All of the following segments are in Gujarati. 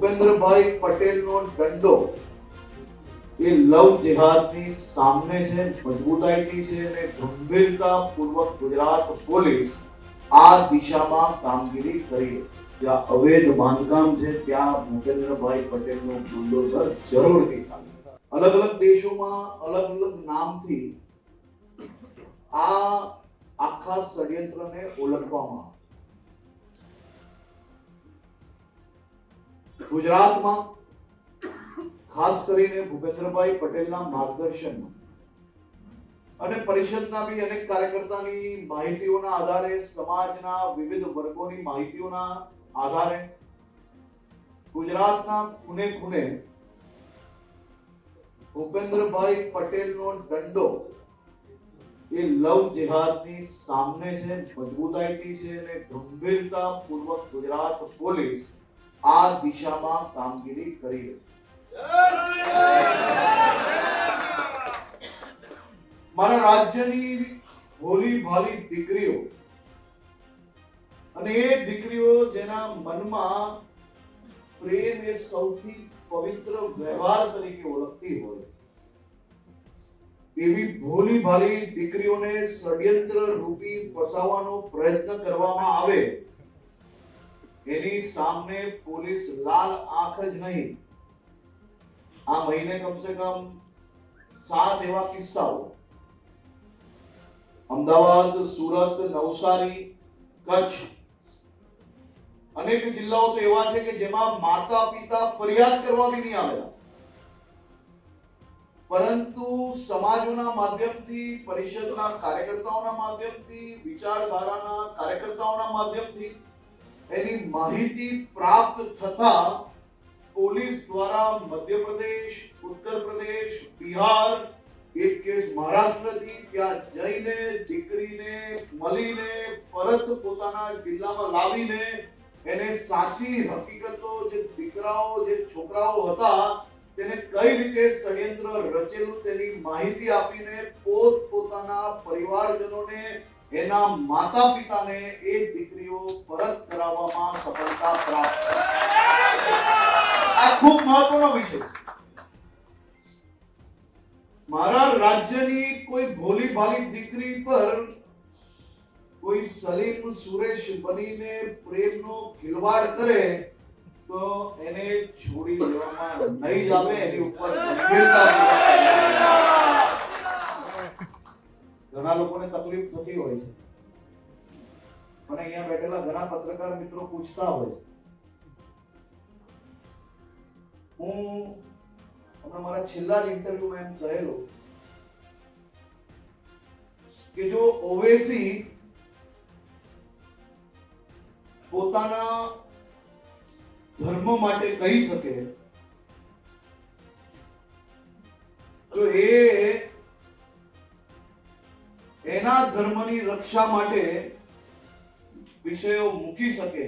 ભૂપેન્દ્રભાઈ પટેલનો દંડો એ લવ જેહાદની સામે છે, મજબૂતાઈથી છે અને ગંભીરતા પૂર્વક ગુજરાત પોલીસ આ દિશામાં કામગીરી કરી જ્યાં અવૈધ બાંધકામ છે, ત્યાં ભૂપેન્દ્રભાઈ પટેલનો બુલડોઝર જરૂરથી ચાલે અલગ અલગ દેશોમાં અલગ અલગ નામથી આ આખા ષડયંત્રને ઓળખવામાં ગુજરાતમાં ખાસ કરીને ભૂપેન્દ્રભાઈ પટેલના માર્ગદર્શનમાં અને પરિષદના બી અનેક કાર્યકર્તાની માહિતીઓના આધારે સમાજના વિવિધ વર્ગોની માહિતીઓના આધારે ગુજરાતના ખૂને ખૂને ભૂપેન્દ્રભાઈ પટેલનો દંડો એ લવ જેહાદની સામે છે, મજબૂતાઈથી છે અને ગંભીરતા પૂર્વક ગુજરાત પોલીસ આ દિશામાં કામગીરી કરી રહી મારા રાજ્યની ભોલી ભાલી દીકરીઓ અને એ દીકરીઓ જેના મનમાં પ્રેમ એ સૌથી પવિત્ર વ્યવહાર તરીકે ઓળખતી હોય. એવી ભોલી ભાલી દીકરીઓને ષડયંત્ર રૂપી ફસાવવાનો પ્રયત્ન કરવામાં આવે એની સામે પોલીસ લાલ આંખ જ નહીં. આ મહિને કમસે કમ સાત એવા કિસ્સાઓ. અમદાવાદ, સુરત, નવસારી, કચ્છ. અનેક જિલ્લાઓ તો એવા છે કે જેમાં માતા પિતા ફરિયાદ કરવા બી નહીં આવેલા. પરંતુ સમાજોના માધ્યમથી, પરિષદના કાર્યકર્તાઓના માધ્યમથી, વિચારધારાના કાર્યકર્તાઓના માધ્યમથી એની માહિતી પ્રાપ્ત થતા પોલીસ દ્વારા મધ્યપ્રદેશ ઉત્તર પ્રદેશ બિહાર, એક કેસ મહારાષ્ટ્રથી, ત્યાં જઈને દીકરીને મળીને પરત પોતાના જિલ્લામાં લાવીને એને સાચી હકીકતો જે દીકરાઓ, જે છોકરાઓ હતા, તેને કઈ રીતે ષડયંત્ર રચેલું તેની માહિતી આપીને પોત પોતાના પરિવારજનોને એના માતા પિતાને એ દીકરીઓ પરત કરાવવામાં સફળતા પ્રાપ્ત આ ખૂબ મહત્વનો વિષય. મારા રાજ્યની કોઈ ભોલી ભાલી દીકરી પર કોઈ સલીમ સુરેશ બનીને પ્રેમનો ખિલવાડ કરે તો એને છોડી દેવામાં નહીં જ આવે, એની ઉપર ઘણા લોકોને તકલીફ થતી હોય છે. મને અહીંયા બેઠેલા ઘણા પત્રકાર મિત્રો પૂછતા હોય છે. હું હમણાં મારા છેલ્લા જ ઇન્ટરવ્યુમાં એમ કહેલું કે જો ઓવેસી પોતાના ધર્મ માટે કહી શકે, તો એ ધર્મની રક્ષા માટે વિષયો મૂકી શકે,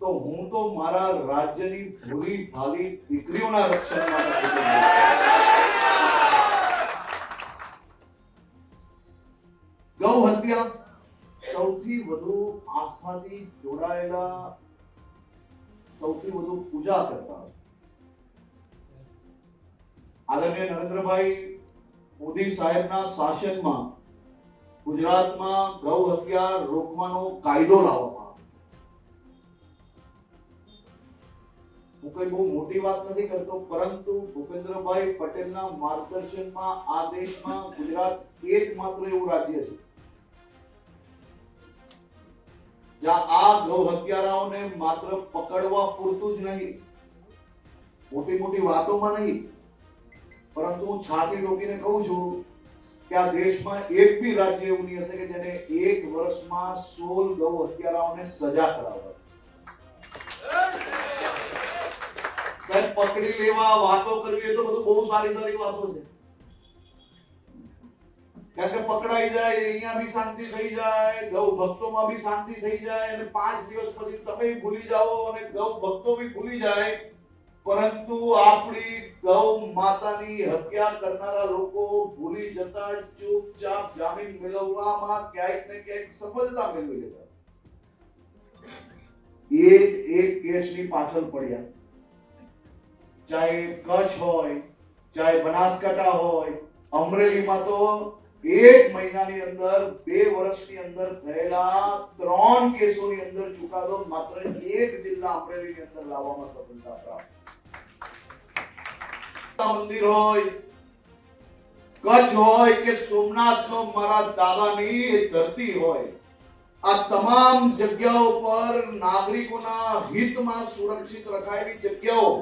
તો હું તો મારા રાજ્યની ભૂલી ભાલી દીકરીઓના રક્ષણ માટે ગૌ હત્યા સૌથી વધુ આસ્થાથી જોડાયેલા, સૌથી વધુ પૂજા કરતા. આદરણીય નરેન્દ્રભાઈ મોદી સાહેબના શાસનમાં ગુજરાતમાં ગૌ હત્યા રોકવાનો કાયદો લાવવામાં હું કઈ બહુ મોટી વાત નથી કરતો, પરંતુ ભૂપેન્દ્રભાઈ પટેલના માર્ગદર્શનમાં આ દેશમાં ગુજરાત એકમાત્ર એવું રાજ્ય છે. આ ગૌ હત્યારાઓને માત્ર પકડવા પૂરતું જ નહીં, મોટી મોટી વાતોમાં નહીં, પરંતુ હું છાતી ઠોકીને કહું છું કે આ દેશમાં એક બી રાજ્ય એવું નહીં હશે કે જેને એક વર્ષમાં સોળ ગૌ હત્યારાઓને સજા કરાવવા સાહેબ, પકડી લેવા વાતો કરવી એ તો બધું બહુ સારી સારી વાતો છે. કારણ કે પકડાઈ જાય, અહીંયા બી શાંતિ થઈ જાય, ગૌ ભક્તોમાં બી શાંતિ થઈ જાય, અને પાંચ દિવસ પછી તમે ભૂલી જાઓ અને ગૌ ભક્તો બી ભૂલી જાય પરંતુ આપણી ગૌ માતાની હત્યા કરનારા લોકો ભૂલી જતા ચૂપચાપ જામીન મેળવવામાં ક્યાંક ને ક્યાંક સફળતા મેળવી લેતા. એક એક કેસની પાછળ પડ્યા. ચાહે કચ્છ હોય, ચાહે બનાસકાંઠા હોય, અમરેલીમાં તો એક મહિનાની અંદર, બે વર્ષની અંદર થયેલા ત્રણ કેસોની અંદર ચુકાદો માત્ર એક જિલ્લા અમરેલીની અંદર લાવવામાં સફળતા પ્રાપ્ત મંદિર હોય કચ્છ હોય કે સોમનાથનો મારા દાદાની ધરતી હોય, આ તમામ જગ્યાઓ પર નાગરિકોના હિતમાં સુરક્ષિત રખાયેલી જગ્યાઓ.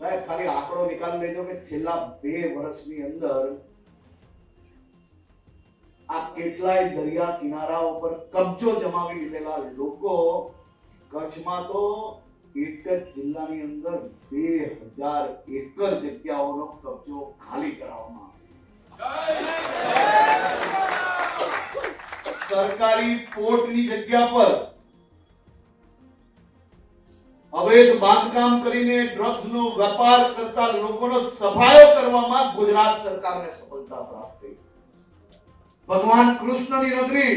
સાહેબ ખાલી આંકડો નિકાલ લેજો કે છેલ્લા બે વર્ષની અંદર આ કેટલાય દરિયા કિનારાઓ પર કબજો જમાવી લીધેલા લોકો કચ્છમાં તો એક જ જિલ્લાની અંદર બે હજાર એકર જગ્યાઓનો કબજો ખાલી કરાવવામાં આવ્યો. સરકારી પોર્ટની જગ્યા પર અવૈધ બાંધકામ કરીને ડ્રગ્સનો વેપાર કરતા લોકોનો સફાયો કરવામાં ગુજરાત સરકારને સફળતા પ્રાપ્ત થઈ. ભગવાન કૃષ્ણની નગરી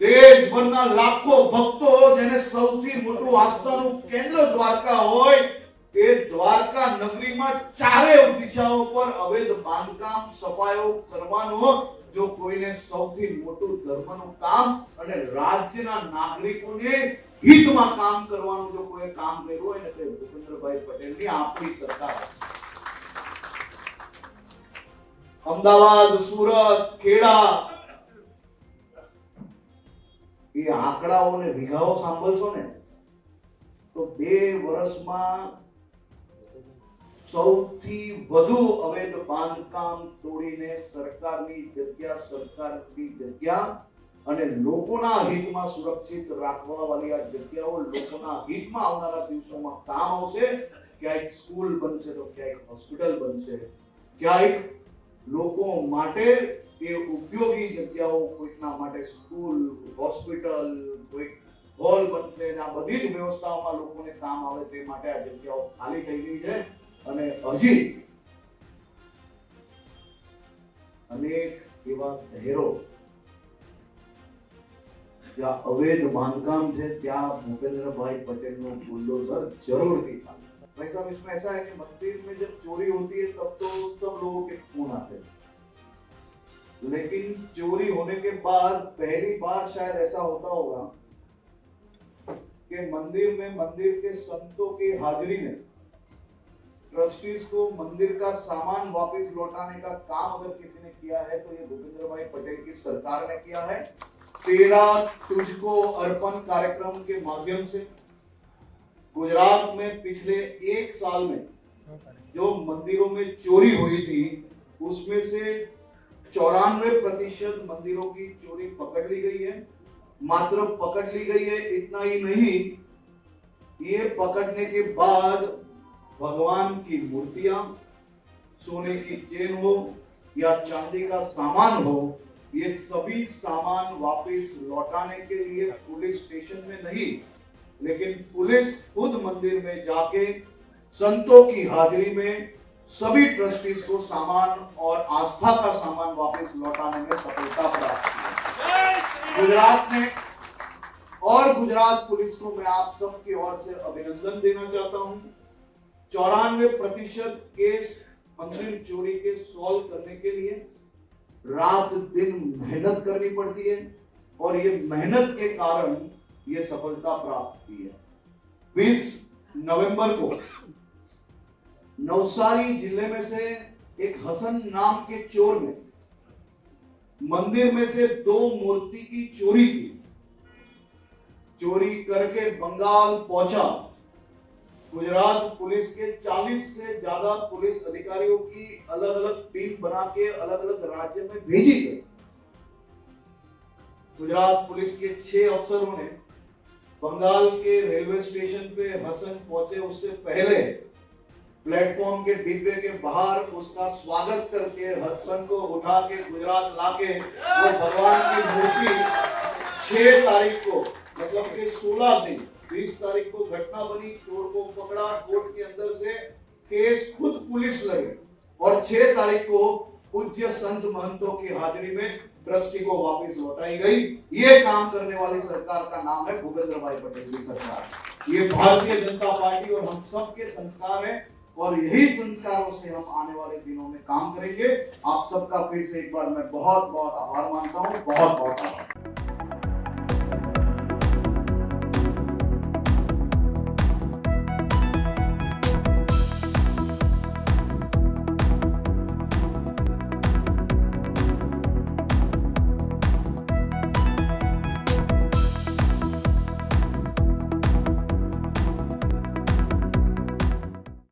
દેશભરના લાખો ભક્તો જેને સૌથી મોટું આસ્થાનું કેન્દ્ર દ્વારકા હોય, એ દ્વારકા નગરીમાં ચારે દિશાઓ પર અવૈધ બાંધકામ સફાયો કરવાનો, જો કોઈને સૌથી મોટું ધર્મનું કામ અને રાજ્યના નાગરિકોને હિતમાં કામ કરવાનું જો કોઈ કામ કર્યું હોય એટલે ભૂપેન્દ્રભાઈ પટેલની આપણી સરકાર. અમદાવાદ, સુરત, ખેડા એ આંકડાઓને, વિઘાઓ સાંભળશો ને, તો બે વર્ષમાં સૌથી વધુ અવૈધ બાંધકામ તોડીને સરકારની જગ્યા સરકારની જગ્યા અને લોકોના હિતમાં સુરક્ષિત રાખવા વાળી આ જગ્યાઓ લોકોના હિતમાં આવનારા દિવસોમાં કામ આવશે, ક્યાંક સ્કૂલ બનશે તો ક્યાંક હોસ્પિટલ બનશે. ક્યાંક લોકો માટે એ ઉપયોગી જગ્યાઓ કોઈકના માટે સ્કૂલ, હોસ્પિટલ, કોઈક હોલ બનશે આ બધી જ વ્યવસ્થાઓમાં લોકોને કામ આવે તે માટે આ જગ્યાઓ ખાલી થઈ ગઈ છે. અને હજી અનેક એવા શહેરો જ્યાં અવેધ બાંધકામ છે, ત્યાં ભૂપેન્દ્રભાઈ પટેલનો બુલડોઝર જરૂરથી ચાલે. ભાઈ સાહેબ इसमें ऐसा है कि मंदिर में जब चोरी होती लेकिन चोरी होने के बाद पहली बार शायद ऐसा होता होगा कि मंदिर में मंदिर के संतों की हाजिरी में ट्रस्टीज को मंदिर का सामान वापस लौटाने का काम अगर किसी ने किया है तो ये भूपेंद्र भाई पटेल की सरकार ने किया है। तेरा तुझको अर्पण कार्यक्रम के माध्यम से गुजरात में पिछले एक साल में जो मंदिरों में चोरी हुई थी, उसमें से चौरानवे प्रतिशत मंदिरों की चोरी पकड़ ली गई है। मात्र पकड़ ली गई है, इतना ही नहीं, ये पकड़ने के बाद भगवान की मूर्तियाँ, सोने की चेन हो या चांदी का सामान हो, ये सभी सामान वापस लौटाने के लिए पुलिस स्टेशन में नहीं, लेकिन पुलिस खुद मंदिर में जाके संतों की हाजिरी में सभी ट्रस्टीज को सामान और आस्था का सामान वापस लौटाने में सफलता प्राप्त की गुजरात ने और गुजरात पुलिस को मैं आप सब की ओर से अभिनंदन देना चाहता हूँ। चौरानवे प्रतिशत केस मंदिर चोरी के सॉल्व करने के लिए रात दिन मेहनत करनी पड़ती है और ये मेहनत के कारण ये सफलता प्राप्त की है। 20 नवंबर को नवसारी ज़िले में से एक हसन नाम के चोर ने मंदिर में से दो मूर्ति की चोरी की। चोरी करके बंगाल पहुँचा। गुजरात पुलिस के 40 से ज़्यादा पुलिस अधिकारियों की अलग अलग टीम बना के अलग अलग राज्य में भेजी गई। गुजरात पुलिस के छह अफसरों ने बंगाल के रेलवे स्टेशन पे हसन पहुँचे उससे पहले प्लेटफॉर्म के डिब्बे के बाहर उसका स्वागत करके हसन को उठा के गुजरात लाके वो भगवान की मूर्ति छह तारीख को मतलब कि सोलह दिन, बीस तारीख को घटना बनी, चोर को पकड़ा, कोर्ट के अंदर से केस खुद पुलिस लड़ी और छह तारीख को पूज्य संत महंतों की हाजिरी में दृष्टि को वापस लौटाई गई। ये काम करने वाली सरकार का नाम है भूपेंद्र भाई पटेल की सरकार। ये भारतीय जनता पार्टी और हम सबके संस्कार है। और यही संस्कारों से हम आने वाले दिनों में काम करेंगे आप सबका फिर से एक बार मैं बहुत बहुत आभार मानता हूँ बहुत बहुत आभार